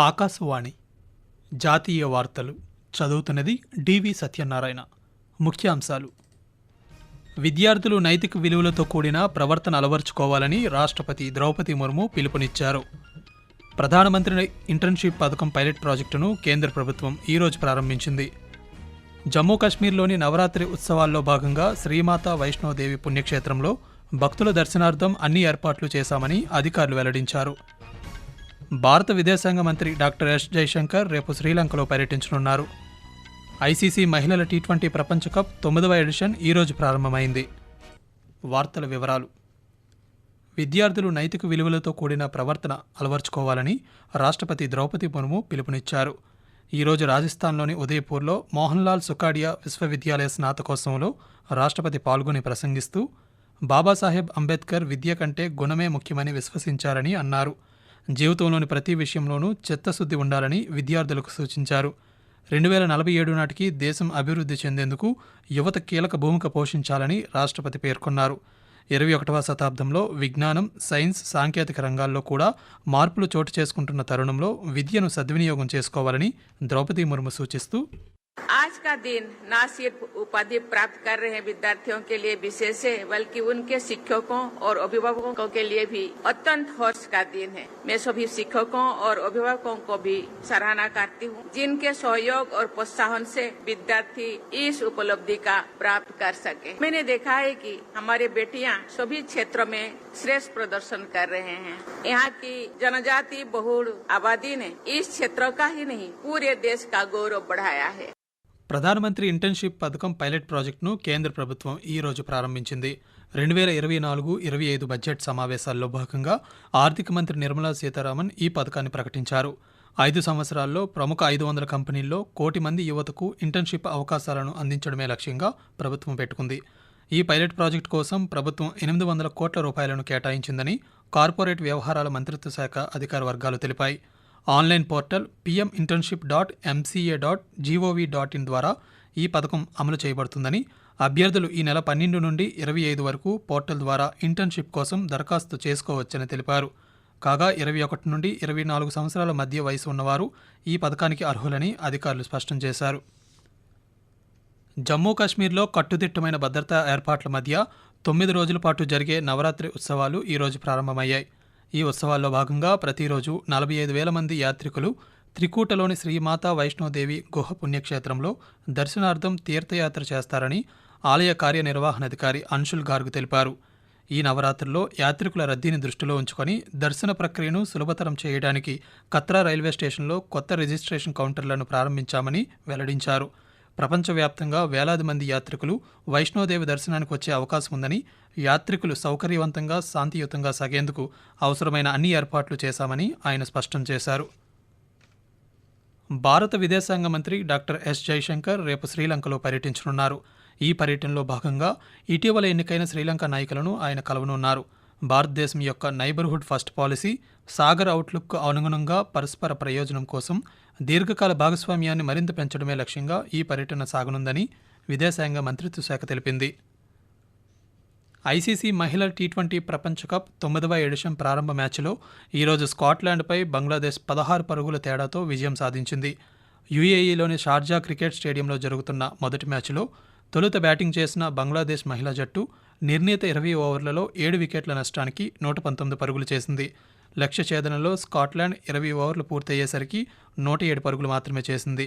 ఆకాశవాణి జాతీయ వార్తలు చదువుతున్నది డివి సత్యనారాయణ. ముఖ్యాంశాలు. విద్యార్థులు నైతిక విలువలతో కూడిన ప్రవర్తన అలవర్చుకోవాలని రాష్ట్రపతి ద్రౌపది ముర్ము పిలుపునిచ్చారు. ప్రధానమంత్రి ఇంటర్న్షిప్ పథకం పైలట్ ప్రాజెక్టును కేంద్ర ప్రభుత్వం ఈరోజు ప్రారంభించింది. జమ్మూ కాశ్మీర్లోని నవరాత్రి ఉత్సవాల్లో భాగంగా శ్రీమాత వైష్ణోదేవి పుణ్యక్షేత్రంలో భక్తుల దర్శనార్థం అన్ని ఏర్పాట్లు చేశామని అధికారులు వెల్లడించారు. భారత విదేశాంగ మంత్రి డాక్టర్ ఎస్ జైశంకర్ రేపు శ్రీలంకలో పర్యటించనున్నారు. ఐసీసీ మహిళల టీ ట్వంటీ ప్రపంచ కప్ తొమ్మిదవ ఎడిషన్ ఈరోజు ప్రారంభమైంది. వార్తల వివరాలు. విద్యార్థులు నైతిక విలువలతో కూడిన ప్రవర్తన అలవర్చుకోవాలని రాష్ట్రపతి ద్రౌపది ముర్ము పిలుపునిచ్చారు. ఈరోజు రాజస్థాన్లోని ఉదయపూర్లో మోహన్లాల్ సుకాడియా విశ్వవిద్యాలయ స్నాతకోత్సవంలో రాష్ట్రపతి పాల్గొని ప్రసంగిస్తూ బాబాసాహెబ్ అంబేద్కర్ విద్య కంటే గుణమే ముఖ్యమని విశ్వసించారని అన్నారు. జీవితంలోని ప్రతి విషయంలోనూ చిత్తశుద్ధి ఉండాలని విద్యార్థులకు సూచించారు. రెండు వేల నలభై ఏడు నాటికి దేశం అభివృద్ధి చెందేందుకు యువత కీలక భూమిక పోషించాలని రాష్ట్రపతి పేర్కొన్నారు. ఇరవై ఒకటవ శతాబ్దంలో విజ్ఞానం సైన్స్ సాంకేతిక రంగాల్లో కూడా మార్పులు చోటు చేసుకుంటున్న తరుణంలో విద్యను సద్వినియోగం చేసుకోవాలని ద్రౌపది ముర్ము సూచిస్తూ आज का दिन न सिर्फ़ उपाधि प्राप्त कर रहे विद्यार्थियों के लिए विशेष है, बल्कि उनके शिक्षकों और अभिभावकों के लिए भी अत्यंत हर्ष का दिन है। मैं सभी शिक्षकों और अभिभावकों को भी सराहना करती हूँ, जिनके सहयोग और प्रोत्साहन से विद्यार्थी इस उपलब्धि का प्राप्त कर सके। मैंने देखा है कि हमारे बेटियाँ सभी क्षेत्रों में श्रेष्ठ प्रदर्शन कर रहे हैं। यहाँ की जनजाति बहुल आबादी ने इस क्षेत्र का ही नहीं, पूरे देश का गौरव बढ़ाया है। ప్రధానమంత్రి ఇంటర్న్షిప్ పథకం పైలట్ ప్రాజెక్టును కేంద్ర ప్రభుత్వం ఈ రోజు ప్రారంభించింది. రెండు వేల ఇరవై నాలుగు ఇరవై ఐదు బడ్జెట్ సమావేశాల్లో భాగంగా ఆర్థిక మంత్రి నిర్మలా సీతారామన్ ఈ పథకాన్ని ప్రకటించారు. ఐదు సంవత్సరాల్లో ప్రముఖ ఐదు వందల కంపెనీల్లో కోటి మంది యువతకు ఇంటర్న్షిప్ అవకాశాలను అందించడమే లక్ష్యంగా ప్రభుత్వం పెట్టుకుంది. ఈ పైలట్ ప్రాజెక్టు కోసం ప్రభుత్వం ఎనిమిది వందల కోట్ల రూపాయలను కేటాయించిందని కార్పొరేట్ వ్యవహారాల మంత్రిత్వ శాఖ అధికార వర్గాలు తెలిపాయి. Online portal PM internship dot MCA dot G O V dot in పథకం అమలు చేయబడుతుందని అభ్యర్థులు ఈ నెల పన్నెండు నుండి ఇరవై ఐదు వరకు పోర్టల్ ద్వారా ఇంటర్న్షిప్ కోసం దరఖాస్తు చేసుకోవచ్చని తెలిపారు. కాగా ఇరవై ఒకటి నుండి ఇరవై నాలుగు సంవత్సరాల మధ్య వయసు ఉన్నవారు ఈ పథకానికి అర్హులని అధికారులు స్పష్టం చేశారు. జమ్మూ కాశ్మీర్లో కట్టుదిట్టమైన భద్రతా ఏర్పాట్ల మధ్య తొమ్మిది రోజుల పాటు జరిగే నవరాత్రి ఉత్సవాలు ఈరోజు ప్రారంభమయ్యాయి. ఈ ఉత్సవాల్లో భాగంగా ప్రతిరోజు నలభై ఐదు వేల మంది యాత్రికులు త్రికూటలోని శ్రీమాతా వైష్ణోదేవి గుహ పుణ్యక్షేత్రంలో దర్శనార్థం తీర్థయాత్ర చేస్తారని ఆలయ కార్యనిర్వహణాధికారి అన్షుల్ గార్గ్ తెలిపారు. ఈ నవరాత్రుల్లో యాత్రికుల రద్దీని దృష్టిలో ఉంచుకొని దర్శన ప్రక్రియను సులభతరం చేయడానికి కత్రా రైల్వే స్టేషన్లో కొత్త రిజిస్ట్రేషన్ కౌంటర్లను ప్రారంభించామని వెల్లడించారు. ప్రపంచవ్యాప్తంగా వేలాది మంది యాత్రికులు వైష్ణోదేవి దర్శనానికి వచ్చే అవకాశం ఉందని యాత్రికులు సౌకర్యవంతంగా శాంతియుతంగా సాగేందుకు అవసరమైన అన్ని ఏర్పాట్లు చేశామని ఆయన స్పష్టం చేశారు. భారత విదేశాంగ మంత్రి డాక్టర్ ఎస్ జైశంకర్ రేపు శ్రీలంకలో పర్యటించనున్నారు. ఈ పర్యటనలో భాగంగా ఇటీవల ఎన్నికైన శ్రీలంక నాయకులను ఆయన కలవనున్నారు. భారతదేశం యొక్క neighbourhood first policy SAGAR outlook అనుగుణంగా పరస్పర ప్రయోజనం కోసం దీర్ఘకాల భాగస్వామ్యాన్ని మరింత పెంచడమే లక్ష్యంగా ఈ పర్యటన సాగనుందని విదేశాంగ మంత్రిత్వ శాఖ తెలిపింది. ఐసీసీ మహిళల టీ ట్వంటీ ప్రపంచ కప్ తొమ్మిదవ ఎడిషన్ ప్రారంభ మ్యాచ్లో ఈరోజు స్కాట్లాండ్పై బంగ్లాదేశ్ పదహారు పరుగుల తేడాతో విజయం సాధించింది. యుఏఈలోని షార్జా క్రికెట్ స్టేడియంలో జరుగుతున్న మొదటి మ్యాచ్లో తొలుత బ్యాటింగ్ చేసిన బంగ్లాదేశ్ మహిళా జట్టు నిర్ణీత ఇరవై ఓవర్లలో ఏడు వికెట్ల నష్టానికి నూట పంతొమ్మిది పరుగులు చేసింది. లక్ష్య ఛేదనలో స్కాట్లాండ్ ఇరవై ఓవర్లు పూర్తయ్యేసరికి నూట ఏడు పరుగులు మాత్రమే చేసింది.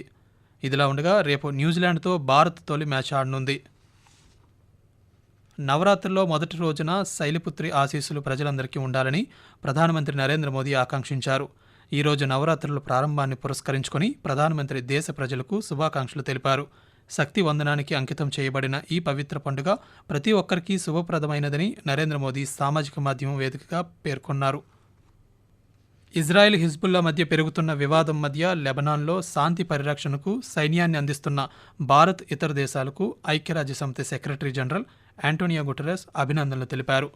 ఇదిలా ఉండగా రేపు న్యూజిలాండ్తో భారత్ తొలి మ్యాచ్ ఆడనుంది. నవరాత్రిలో మొదటి రోజున శైలిపుత్రి ఆశీస్సులు ప్రజలందరికీ ఉండాలని ప్రధానమంత్రి నరేంద్ర మోదీ ఆకాంక్షించారు. ఈరోజు నవరాత్రుల ప్రారంభాన్ని పురస్కరించుకొని ప్రధానమంత్రి దేశ ప్రజలకు శుభాకాంక్షలు తెలిపారు. శక్తి వందనానికి అంకితం చేయబడిన ఈ పవిత్ర పండుగ ప్రతి ఒక్కరికి శుభప్రదమైనదని నరేంద్ర మోదీ సామాజిక మాధ్యమం వేదికగా పేర్కొన్నారు. ఇజ్రాయెల్ హిజ్బుల్లా మధ్య పెరుగుతున్న వివాదం మధ్య లెబనాన్లో శాంతి పరిరక్షణకు సైన్యాన్ని అందిస్తున్న భారత్ ఇతర దేశాలకు ఐక్యరాజ్యసమితి సెక్రటరీ జనరల్ యాంటోనియో గుటరెస్ అభినందనలు తెలిపారు.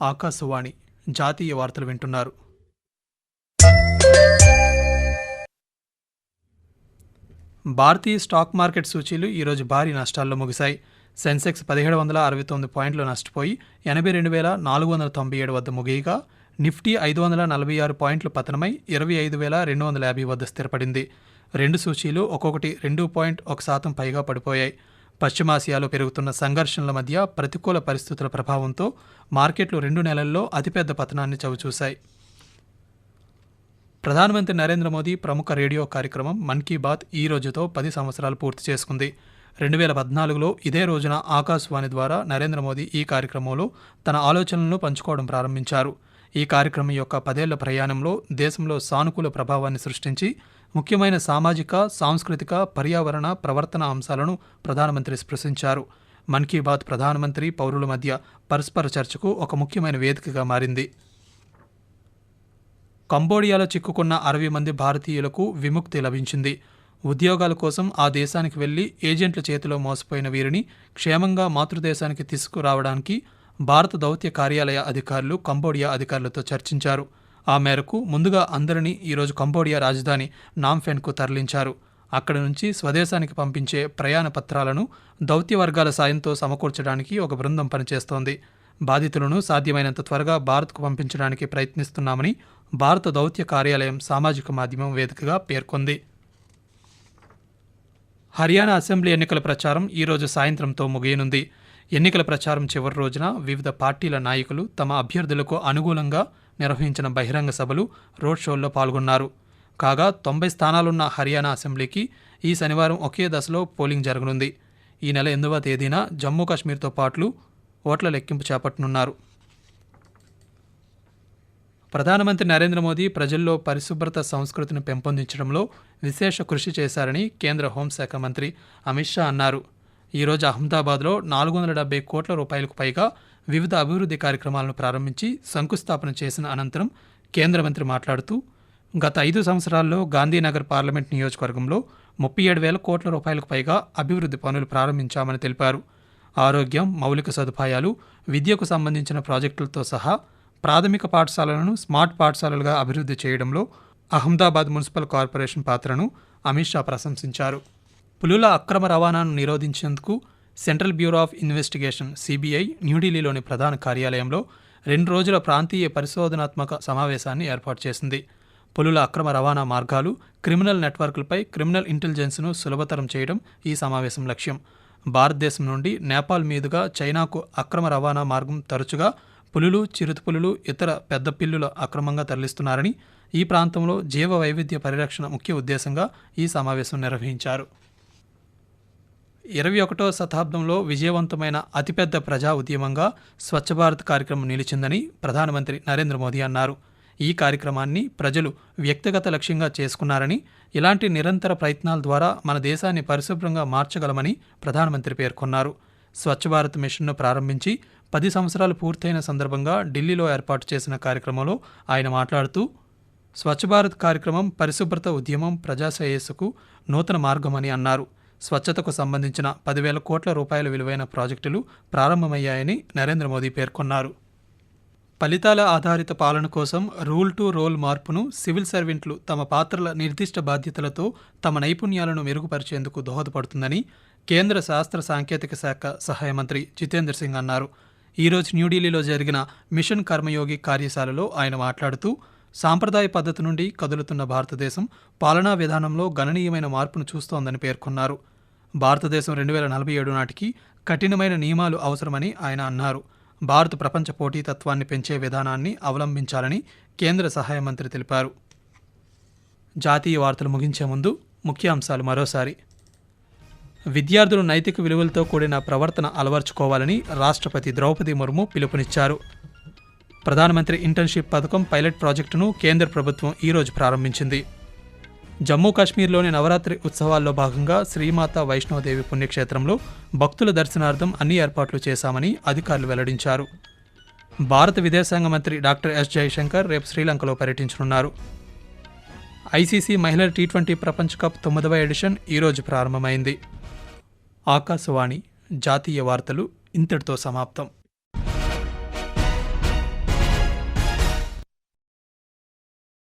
ఆకాశవాణి జాతీయ వార్తలు వింటున్నారు. భారతీయ స్టాక్ మార్కెట్ సూచీలు ఈరోజు భారీ నష్టాల్లో ముగిశాయి. సెన్సెక్స్ పదిహేడు వందల అరవై తొమ్మిది పాయింట్లు నష్టపోయి ఎనభై రెండు వేల నాలుగు వందల తొంభై ఏడు వద్ద ముగియగా నిఫ్టీ ఐదు వందల నలభై ఆరు పాయింట్లు పతనమై ఇరవై ఐదు వేల రెండు వందల యాభై వద్ద స్థిరపడింది. రెండు సూచీలు ఒక్కొక్కటి రెండు పాయింట్ ఒక శాతం పైగా పడిపోయాయి. పశ్చిమాసియాలో పెరుగుతున్న సంఘర్షణల మధ్య ప్రతికూల పరిస్థితుల ప్రభావంతో మార్కెట్లు రెండు నెలల్లో అతిపెద్ద పతనాన్ని చవిచూశాయి. ప్రధానమంత్రి నరేంద్ర మోదీ ప్రముఖ రేడియో కార్యక్రమం మన్ కీ బాత్ ఈ రోజుతో పది సంవత్సరాలు పూర్తి చేసుకుంది. రెండు వేల పద్నాలుగులో ఇదే రోజున ఆకాశవాణి ద్వారా నరేంద్ర మోదీ ఈ కార్యక్రమంలో తన ఆలోచనలను పంచుకోవడం ప్రారంభించారు. ఈ కార్యక్రమం యొక్క పదేళ్ళ ప్రయాణంలో దేశంలో సానుకూల ప్రభావాన్ని సృష్టించి ముఖ్యమైన సామాజిక సాంస్కృతిక పర్యావరణ ప్రవర్తన అంశాలను ప్రధానమంత్రి స్పృశించారు. మన్ కీ బాత్ ప్రధానమంత్రి పౌరుల మధ్య పరస్పర చర్చకు ఒక ముఖ్యమైన వేదికగా మారింది. కంబోడియాలో చిక్కుకున్న అరవై మంది భారతీయులకు విముక్తి లభించింది. ఉద్యోగాల కోసం ఆ దేశానికి వెళ్ళి ఏజెంట్ల చేతిలో మోసపోయిన వీరిని క్షేమంగా మాతృదేశానికి తీసుకురావడానికి భారత దౌత్య కార్యాలయ అధికారులు కంబోడియా అధికారులతో చర్చించారు. ఆ మేరకు ముందుగా అందరినీ ఈరోజు కంబోడియా రాజధాని నాంఫెన్కు తరలించారు. అక్కడి నుంచి స్వదేశానికి పంపించే ప్రయాణ పత్రాలను దౌత్య వర్గాల సాయంతో సమకూర్చడానికి ఒక బృందం పనిచేస్తోంది. బాధితులను సాధ్యమైనంత త్వరగా భారత్కు పంపించడానికి ప్రయత్నిస్తున్నామని భారత దౌత్య కార్యాలయం సామాజిక మాధ్యమం వేదికగా పేర్కొంది. హర్యానా అసెంబ్లీ ఎన్నికల ప్రచారం ఈరోజు సాయంత్రంతో ముగియనుంది. ఎన్నికల ప్రచారం చివరి రోజున వివిధ పార్టీల నాయకులు తమ అభ్యర్థులకు అనుకూలంగా నిర్వహించిన బహిరంగ సభలు రోడ్ షోల్లో పాల్గొన్నారు. కాగా తొంభై స్థానాలున్న హర్యానా అసెంబ్లీకి ఈ శనివారం ఒకే దశలో పోలింగ్ జరగనుంది. ఈ నెల ఎనిమిదవ తేదీన జమ్మూ కాశ్మీర్తో పాటు ఓట్ల లెక్కింపు చేపట్టనున్నారు. ప్రధానమంత్రి నరేంద్ర మోదీ ప్రజల్లో పరిశుభ్రత సంస్కృతిని పెంపొందించడంలో విశేష కృషి చేశారని కేంద్ర హోంశాఖ మంత్రి అమిత్ షా అన్నారు. ఈరోజు అహ్మదాబాద్లో నాలుగు వందల డెబ్బై కోట్ల రూపాయలకు పైగా వివిధ అభివృద్ధి కార్యక్రమాలను ప్రారంభించి శంకుస్థాపన చేసిన అనంతరం కేంద్ర మంత్రి మాట్లాడుతూ గత ఐదు సంవత్సరాల్లో గాంధీనగర్ పార్లమెంట్ నియోజకవర్గంలో ముప్పై ఏడు వేల కోట్ల రూపాయలకు పైగా అభివృద్ధి పనులు ప్రారంభించామని తెలిపారు. ఆరోగ్యం మౌలిక సదుపాయాలు విద్యకు సంబంధించిన ప్రాజెక్టులతో సహా ప్రాథమిక పాఠశాలలను స్మార్ట్ పాఠశాలలుగా అభివృద్ధి చేయడంలో అహ్మదాబాద్ మున్సిపల్ కార్పొరేషన్ పాత్రను అమిత్ షా ప్రశంసించారు. పులుల అక్రమ రవాణాను నిరోధించేందుకు central bureau of investigation CBI న్యూఢిల్లీలోని ప్రధాన కార్యాలయంలో రెండు రోజుల ప్రాంతీయ పరిశోధనాత్మక సమావేశాన్ని ఏర్పాటు చేసింది. పులుల అక్రమ రవాణా మార్గాలు క్రిమినల్ నెట్వర్క్లపై క్రిమినల్ ఇంటెలిజెన్స్ను సులభతరం చేయడం ఈ సమావేశం లక్ష్యం. భారతదేశం నుండి నేపాల్ మీదుగా చైనాకు అక్రమ రవాణా మార్గం తరచుగా పులులు చిరుతపులులు ఇతర పెద్ద పిల్లుల అక్రమంగా తరలిస్తున్నారని ఈ ప్రాంతంలో జీవ వైవిధ్య పరిరక్షణ ముఖ్య ఉద్దేశంగా ఈ సమావేశం నిర్వహించారు. ఇరవై ఒకటో శతాబ్దంలో విజయవంతమైన అతిపెద్ద ప్రజా ఉద్యమంగా స్వచ్ఛ భారత్ కార్యక్రమం నిలిచిందని ప్రధానమంత్రి నరేంద్ర మోదీ అన్నారు. ఈ కార్యక్రమాన్ని ప్రజలు వ్యక్తిగత లక్ష్యంగా చేసుకున్నారని ఇలాంటి నిరంతర ప్రయత్నాల ద్వారా మన దేశాన్ని పరిశుభ్రంగా మార్చగలమని ప్రధానమంత్రి పేర్కొన్నారు. స్వచ్ఛ భారత్ మిషన్ను ప్రారంభించి పది సంవత్సరాలు పూర్తయిన సందర్భంగా ఢిల్లీలో ఏర్పాటు చేసిన కార్యక్రమంలో ఆయన మాట్లాడుతూ స్వచ్ఛ భారత్ కార్యక్రమం పరిశుభ్రత ఉద్యమం ప్రజాశ్రేయస్సుకు నూతన మార్గమని అన్నారు. స్వచ్ఛతకు సంబంధించిన పదివేల కోట్ల రూపాయల విలువైన ప్రాజెక్టులు ప్రారంభమయ్యాయని నరేంద్ర మోదీ పేర్కొన్నారు. ఫలితాల ఆధారిత పాలన కోసం రూల్ టు రోల్ మార్పును సివిల్ సర్వెంట్లు తమ పాత్రల నిర్దిష్ట బాధ్యతలతో తమ నైపుణ్యాలను మెరుగుపరిచేందుకు దోహదపడుతుందని కేంద్ర శాస్త్ర సాంకేతిక శాఖ సహాయ మంత్రి జితేంద్ర సింగ్ అన్నారు. ఈరోజు న్యూఢిల్లీలో జరిగిన మిషన్ కర్మయోగి కార్యశాలలో ఆయన మాట్లాడుతూ సాంప్రదాయ పద్ధతి నుండి కదులుతున్న భారతదేశం పాలనా విధానంలో గణనీయమైన మార్పును చూస్తోందని పేర్కొన్నారు. భారతదేశం రెండు వేల నలభై ఏడు నాటికి కఠినమైన నియమాలు అవసరమని ఆయన అన్నారు. భారత్ ప్రపంచ పోటీతత్వాన్ని పెంచే విధానాన్ని అవలంబించాలని కేంద్ర సహాయ మంత్రి తెలిపారు. జాతీయ వార్తలు ముగించే ముందు ముఖ్యాంశాలు మరోసారి. విద్యార్థులు నైతిక విలువలతో కూడిన ప్రవర్తన అలవర్చుకోవాలని రాష్ట్రపతి ద్రౌపది ముర్ము పిలుపునిచ్చారు. ప్రధానమంత్రి ఇంటర్న్షిప్ పథకం పైలట్ ప్రాజెక్టును కేంద్ర ప్రభుత్వం ఈరోజు ప్రారంభించింది. జమ్మూ కాశ్మీర్లోని నవరాత్రి ఉత్సవాల్లో భాగంగా శ్రీమాత వైష్ణోదేవి పుణ్యక్షేత్రంలో భక్తుల దర్శనార్థం అన్ని ఏర్పాట్లు చేశామని అధికారులు వెల్లడించారు. భారత విదేశాంగ మంత్రి డాక్టర్ ఎస్ జయశంకర్ రేపు శ్రీలంకలో పర్యటించనున్నారు. ఐసీసీ మహిళల టీ ట్వంటీ ప్రపంచ కప్ తొమ్మిదవ ఎడిషన్ ఈరోజు ప్రారంభమైంది. ఆకాశవాణి జాతీయ వార్తలు ఇంతటితో సమాప్తం.